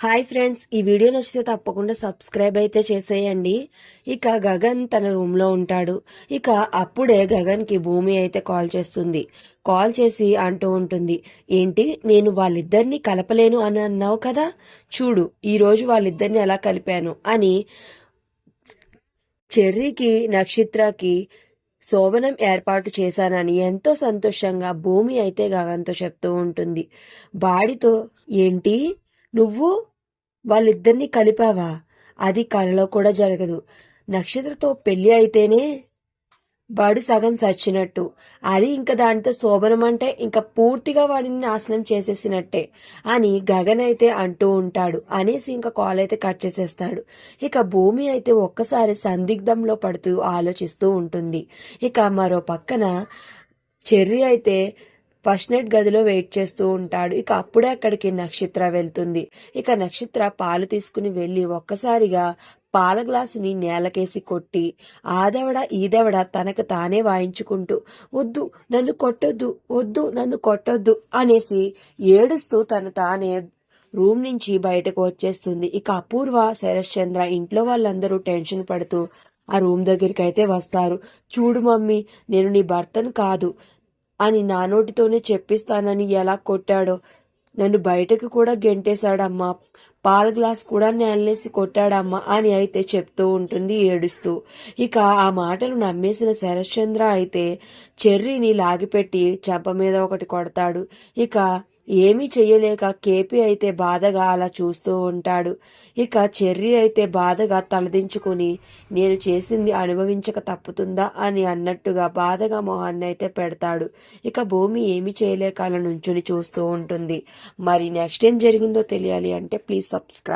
Hi friends ఈ video నచ్చితే తప్పకుండా సబ్స్క్రైబ్ అయితే చేసేయండి. ఇక గగన్ తన రూమ్లో ఉంటాడు. ఇక అప్పుడే గగన్కి భూమి అయితే కాల్ చేస్తుంది. కాల్ చేసి అంటూ ఉంటుంది ఏంటి నేను వాళ్ళిద్దరిని కలపలేను అని అన్నావు కదా? చూడు ఈరోజు వాళ్ళిద్దరిని ఎలా కలిపాను? అని చెర్రీకి నక్షత్రకి శోభనం ఏర్పాటు చేశానని ఎంతో సంతోషంగా భూమి అయితే గగన్తో చెప్తూ ఉంటుంది. బాడితో ఏంటి నువ్వు వాళ్ళిద్దరిని కలిపావా? అది కలలో కూడా జరగదు. నక్షత్రతో పెళ్ళి అయితేనే వాడు సగం చచ్చినట్టు. అది ఇంకా దానితో శోభనం అంటే ఇంకా పూర్తిగా వాడిని నాశనం చేసేసినట్టే. అని గగన్ అయితే అంటూ ఉంటాడు. అనేసి ఇంకా కాల్ అయితే కట్ చేసేస్తాడు. ఇక భూమి అయితే ఒక్కసారి సందిగ్ధంలో పడుతూ ఆలోచిస్తూ ఉంటుంది. ఇక మరో పక్కన చెర్రీ అయితే ఫస్ట్ నైట్ గదిలో వెయిట్ చేస్తూ ఉంటాడు. ఇక అప్పుడే అక్కడికి నక్షత్ర వెళ్తుంది. ఇక నక్షత్ర పాలు తీసుకుని వెళ్ళి ఒక్కసారిగా పాల గ్లాసుని నేలకేసి కొట్టి ఆదవడ ఈదవడ తనకు తానే వాయించుకుంటూ వద్దు నన్ను కొట్టొద్దు వద్దు నన్ను కొట్టొద్దు అనేసి ఏడుస్తూ తను తానే రూమ్ నుంచి బయటకు వచ్చేస్తుంది. ఇక అపూర్వ శరశ్చంద్ర ఇంట్లో వాళ్ళందరూ టెన్షన్ పడుతూ ఆ రూమ్ దగ్గరికి అయితే వస్తారు. చూడు మమ్మీ నేను నీ భర్తను కాదు అని నా నోటితోనే చెప్పిస్తానని ఎలా కొట్టాడో. నన్ను బయటకు కూడా గెంటేశాడమ్మా. పాల గ్లాస్ కూడా నేలనేసి కొట్టాడమ్మా అని అయితే చెప్తూ ఉంటుంది ఏడుస్తూ. ఇక ఆ మాటలు నమ్మేసిన శరశ్చంద్ర అయితే చెర్రీని లాగిపెట్టి చెంప మీద ఒకటి కొడతాడు. ఇక ఏమీ చెయ్యలేక కేపీ అయితే బాధగా అలా చూస్తూ ఉంటాడు. ఇక చెర్రీ అయితే బాధగా తలదించుకుని నేను చేసింది అనుభవించక తప్పుతుందా అని అన్నట్టుగా బాధగా మొహాన్ని అయితే పెడతాడు. ఇక భూమి ఏమి చేయలేక అలా నుంచుని చూస్తూ ఉంటుంది. మరి నెక్స్ట్ ఏం జరిగిందో తెలియాలి అంటే ప్లీజ్ సబ్స్క్రైబ్